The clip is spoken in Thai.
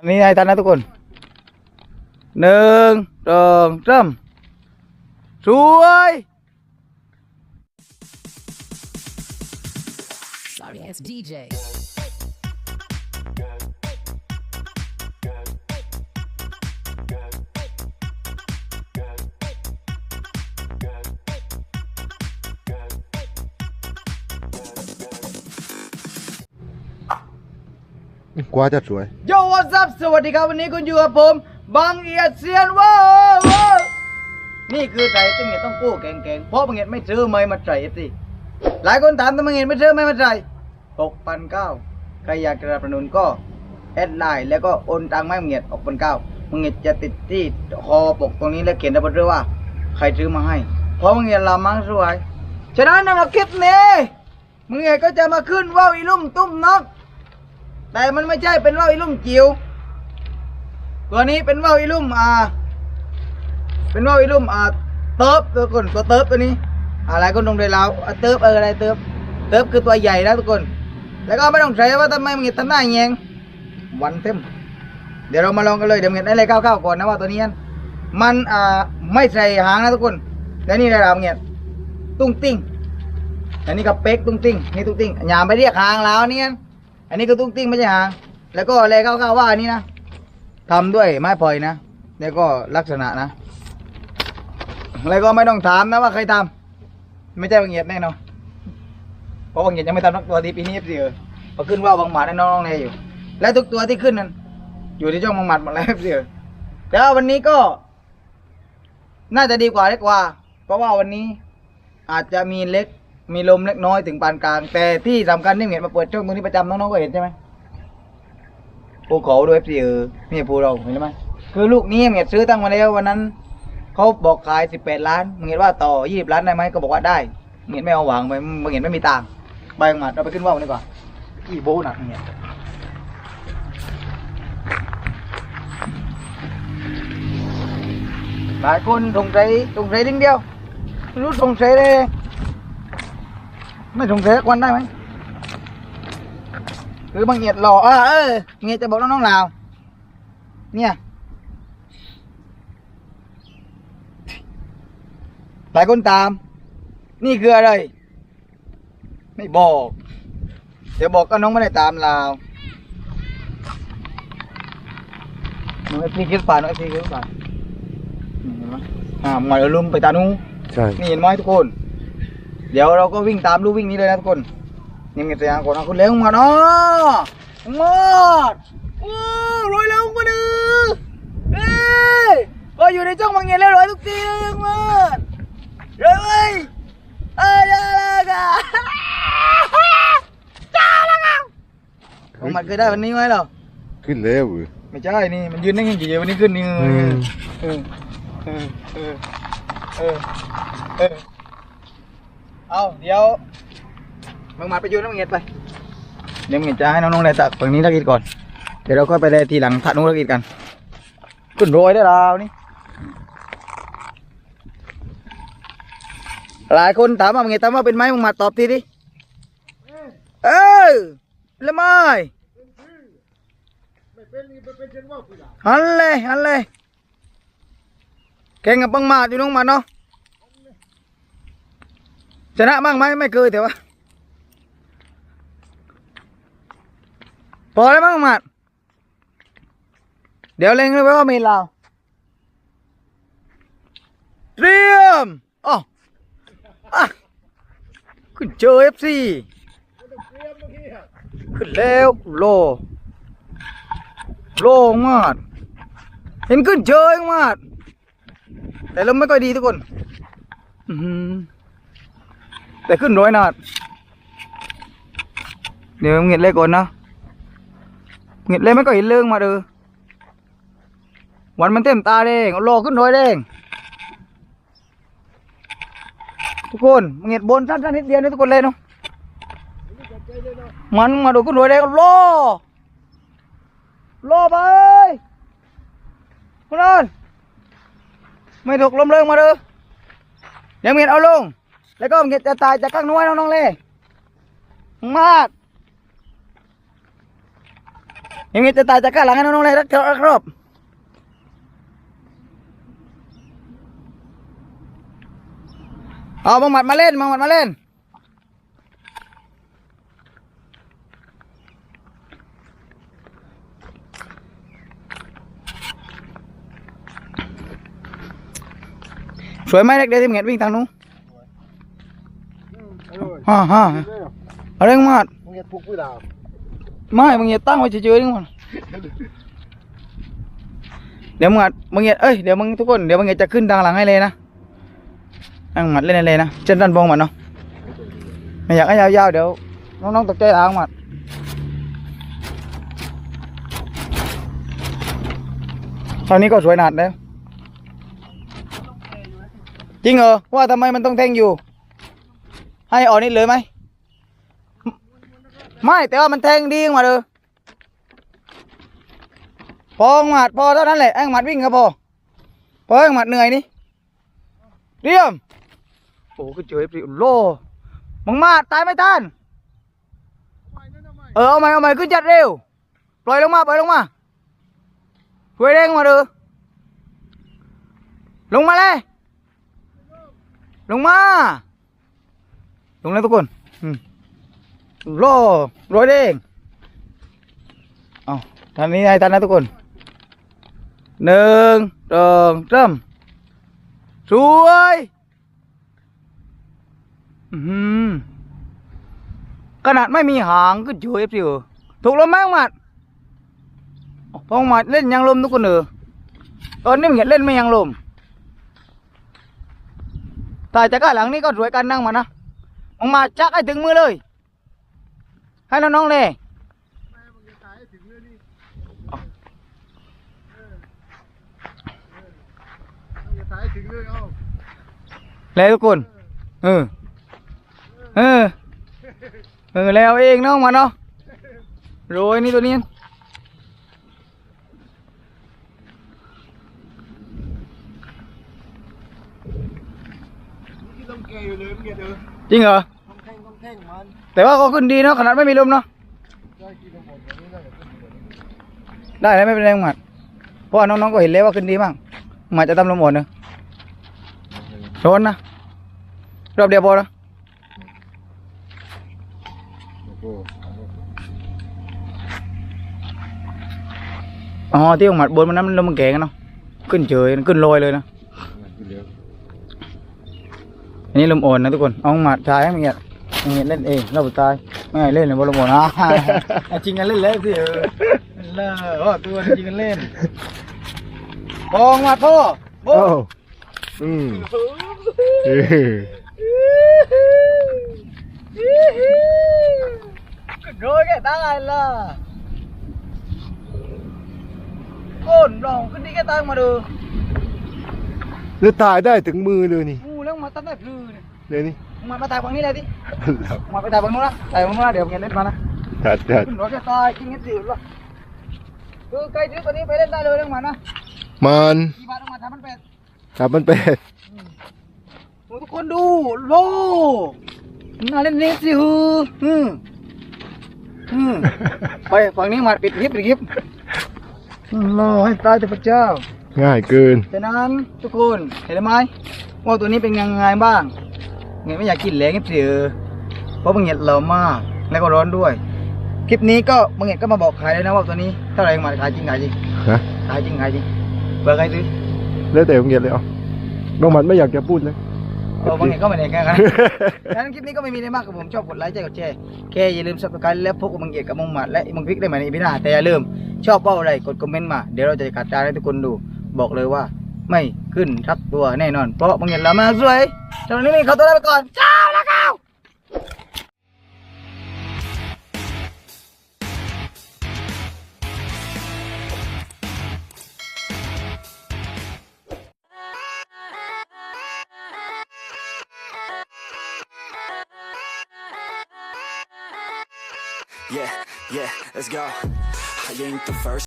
อันนี้ให้ทันนะทุกคนหนึ่งสองสามสวย Sorry ass DJ. กว่าจะสวย โยวัสดีสวัสดีครับวันนี้คุณอยู่กับผมบังเอียดเซียนว้าวนี่คือใจตึงเงียต้องกู้แกงๆเพราะบังเอียดไม่ซื้อไม่มาใส่สิหลายคนถามทำไมบังเอียดไม่ซื้อไม่มาใส่หกพันเก้าใครอยากจะสนับสนุนก็แอดไลน์แล้วก็โอนตังค์มาให้บังเอียดหกพันเก้าบังเอียดจะติดที่คอปกตรงนี้แล้วเขียนไว้บนเรือว่า ใครซื้อมาให้ เพราะบังเอียดลามังสวยฉะนั้นในคลิปนี้บังเอียดก็จะมาขึ้นว่าวอีลุ่มตุ้มนก แต่มันไม่ใช่เป็นว่าวอีลุ่มจิ๋วตัวนี้เป็นว่าวอีลุ่มอ่า เป็นว่าวอีลุ่มอ่าเติบตัวคนตัวเติบตัวนี้อะไรคนตรงเลยเราอะเติบเอออะไรเติบเติบคือตัวใหญ่นะทุกคน แล้วก็ไม่ต้องใช้ว่าทำไมมึงทำหน้าแยงวันเต็มเดี๋ยวเรามาลองกันเลยเดี๋ยวมึงได้เลยก้าวๆก่อนนะว่าตัวนี้มันอ่าไม่ใส่หางนะทุกคนแล้วนี่อะไรเราเงี้ยตุ้งติ้งอันนี้ก็เป๊กตุ้งติ้งนี่ตุ้งติ้งอย่าไปเรียกหางแล้วเนี่ย อันนี้ก็ตุ้งติ้งไม่ใช่หาง แล้วก็อะไรก้าๆว่าอันนี้นะทำด้วยไม้พลอยนะแล้วก็ลักษณะนะ แล้วก็ไม่ต้องถามนะว่าใครทำไม่ใช่บางเงียดแน่นอนเพราะบางเงียดยังไม่ทำนักตัวทีปีนี้เสียพอขึ้นว่าบางหมัดให้น้องๆเนยอยู่ และทุกตัวที่ขึ้นนั้นอยู่ที่ช่องบางหมัดหมดแล้วเสียแต่ว่าวันนี้ก็ น่าจะดีกว่าเล็กกว่า เพราะว่าวันนี้อาจจะมีเล็ก มีลมเล็กน้อยถึงปานกลาง แต่ที่สำคัญที่เห็นมาเปิดช่องตรงนี้ประจำน้องๆก็เห็นใช่ไหมภูเขาด้วยเอฟซีเออนี่ภูเราเห็นไหมคือลูกนี้เห็นซื้อตั้งมาแล้ววันนั้นเขาบอกขายสิบแปดล้านมึงเห็นว่าต่อยี่สิบล้านได้ไหมก็บอกว่าได้มึงเห็นไม่เอาหวังไปมึงเห็นไม่มีตังค์ใบหมัดเราไปขึ้นว่าวันดีกว่าอีโบหนักเนี่ยหลายคนสงสัยสงสัยดิ้งเดียวรู้สงสัยเลย ไม่สงสัยสักวันได้ไหมหรือบางเอียดหล่อเออเออเงียดจะบอกน้องๆลาว เนี่ยหลายคนตาม นี่คืออะไร ไม่บอก เดี๋ยวบอกก็น้องไม่ได้ตามลาวน้องไอพีคิดฝ่าน้องไอพีคิดฝ่านี่เห็นไหมอ่าหมอยลุมไปตานูใช่นี่เห็นไหมทุกคน เดี๋ยวเราก็วิ่งตามลูกวิ่งนี้เลยนะทุกคนนี่มีเสียงคนนะคุณเลี้ยงมาเนาะงอดโอ้รวยแล้วมาดื้อเอ้ยก็อยู่ในช่องบางเงียนแล้วรวยทุกทีเลยมดรวเว้ยเอ้ยจ้าละกันจ้าละกันของมันเคยได้วันนี้ไหมเหรอขึ้นแล้วเว้ยไม่ใช่นี่มันยืนได้ยังกี่วันนี้ขึ้นนี่อืมเออเออเออเออ เอาเดี๋ยวมึงมาไปยืนน้ำเงียไปเดี๋ยวมึงจะให้น้องๆได้ตักฝั่งนี้ทักกินก่อน เดี๋ยวเราก็ไปได้ทีหลังทักนู้นทักกินกันขึ้นโรยได้แล้วนี่หลายคนถามว่ามึงเงียถามว่าเป็นไหมมึงมาตอบทีดิเออแล้วไม่ฮันเลยฮันเลยแข่งกับบังมาดอยู่น้องมาเนาะ ชนะบ้างไหมไม่เคยแต่ว่าพอแล้วบ้างมาดเดี๋ยวเล็งเลยไว้ว่ามีเราเตรียมอ๋ออะขึ้นเจอเอฟซีขึ้นแล้วโล โลมากเห็นขึ้นเชยมากแต่ลมไม่ค่อยดีทุกคน อื้อหือ แต่ขึ้นร้อยนาเดี๋ยวเงียดเล่ก่อนนะเงียดเล่ไม่ก็เห็นเรื่องมาเด้อวันมันเต็มตาแดงเอขึ้นร้อยแดงทุกคนเงียดบนสั้นๆนิดเดียวนี่ทุกคนเลยเนาะมันมาดูขึ้นร้อยแดงเอาโลรอไปคุณนอนไม่ถูกลมเริงมาเด้อเดี๋ยวเมียนเอาลง แล้วก็เมียนจะตายจากข้างน้อยน้องๆเลยมาดยังไงจะตายจากก้าหลังให้น้องๆเลยรักเธอรักครอบเอาบังหมัดมาเล่นบังหมัดมาเล่นสวยไหมเด็กเดี๋ยวที่มึงเห็นวิ่งทางนู้น ฮ่าฮ่าอาเรื่องมาดมึงจะพุกกูดาวไม่มึงอย่าตั้งไว้เฉยๆนี่มันเดี๋ยวมึงอัดมึงอย่าเอ้ยเดี๋ยวมึงทุกคนเดี๋ยวมึงอย่าจะขึ้นทางหลังให้เลยนะนั่งหมัดเล่นเลยนะเช่นดันบงหมัดเนาะไม่อยากให้ยาวๆเดี๋ยวน้องๆตกใจทางหมัดตอนนี้ก็สวยหนาดแล้วจริงเหรอว่าทำไมมันต้องแทงอยู่ ให้ออกนี่เลยไหมไม่แต่ว่ามันแทงดีมาเลยพอหมัดพอเท่านั้นแหละแองหมัดวิ่งครับพอพอแองหมัดเหนื่อยนี่เรียมโอ้ก็เจอไอ้ปริโลมึงมาตายไม่ทันเออเอาใหม่เอาใหม่ขึ้นจัดเร็วปล่อยลงมาปล่อยลงมาช่วยเร่งมาเลยลงมาเลยลงมา ลงแล้วทุกคนอโล่ร้อยเด้งเอาทานนี้ให้ทันนะทุกคนหนึ่งสองสามสวยอื้อหือขนาดไม่มีหางก็เฉยสิเออถูกลมมองมัดพองมัดเล่นยังลมทุกคนเออตอนนี้มึงเห็นเล่นไม่ยังลมแต่จากก้าหลังนี่ก็สวยกันนั่งมานะ ออกมาจักให้ถึงมือเลย ให้น้องๆเลยเลยทุกคน เออ เออ เออแล้วเองน้องมาเนาะโรยนี่ตัวนี้ ต้องแกอยู่เลยมึงอย่าเดินจริงเหรอต้องแท่งต้องแท่งมันแต่ว่าก็ขึ้นดีเนาะขนาดไม่มีลมเนาะได้กินทั้งหมดแบบนี้ได้แบบนี้ได้แล้วไม่เป็นไรหมัดเพราะว่าน้องๆก็เห็นแล้วว่าขึ้นดีบ้างหมัดจะทำลมอ่อนเนอะร้อนนะรอบเดียวพอนะโอ้โหอ๋อที่ของหมัดบนมันนั้นมันลมมันแก่กันเนาะขึ้นเฉยขึ้นลอยเลยนะ ขึ้นเร็ว อันนี้ลมอ่อนนะทุกคนเอาหมัดทายให้มันเงียบมันเงียบเล่นเองเราตายไม่ให้เล่นเลยบอลลมอ่อนนะเอาจริงกันเล่นเลยสิเออเล่นโอ้ตัวจริงกันเล่นบองหมัดพ่อโบโอ้อืมเออโดยแกตายล่ะก้นลองขึ้นดีแกตายมาดูแล้วตายได้ถึงมือเลยนี่งูแล้ว มาตั้งแต่พลือเนี่ยเลยนี่มามาตายฝั่งนี้เลยดิแล้วมาไปตายฝั่งนู้นนะตายฝั่งนู้นนะเดี๋ยวเงี้ยเล่นมานะจัดจัดขึ้นรถจะตายกินเงี้ยสิวะคือไกลซื้อตัวนี้ไปเล่นได้เลยเรื่องมันนะมันกี่บาทออกมาทำมันเป็ดครับมันเป็ดโอ้ทุกคนดูโลน่าเล่นเน็ตสิฮืออืมอืมไปฝั่งนี้มาปิดคลิปปิดคลิปรอให้ตายเถอะพระเจ้า ง่ายเกินฉะนั้นทุกคนเห็นไหม ว่าตัวนี้เป็นยังไงบ้างเงี้ยไม่อยากกินแหลงเงี้ยเสือเพราะบางเงี้ยเรามากแล้วก็ร้อนด้วย คลิปนี้ก็บางเงี้ยก็มาบอกขายเลยนะว่าตัวนี้เท่าไหร่มาขายจริงขายจริงฮะขายจริงขายจริงเปิดใครซื้อแล้วแต่มึงเงียบเลยเอะน้องมันไม่อยากจะพูดเลยเออบางเงี้ยก็ไม่ได้แค่กันฉะนั้นคลิปนี้ก็ไม่มีอะไรมากครับผมชอบกดไลค์ใจกดแชร์แค่อย่าลืมสับสไครต์และพบกับมังเกียรติกับมังหมัดและมังพริกได้ใหม่ในอีพีหน้าแต่อย่าลืมชอบเป้าอะไรกดคอมเมนต์มาเดี๋ยวเราจะกัดจานให้ทุกคนดูบอกเลยว่า ไม่ขึ้นทักตัวแน่นอน เพราะมังเกียรติเรามาสวยตอนนี้มีเขาตัวลาไปก่อนจ้าแล้วก้าว Yeah, yeah, let's go. I ain't the first.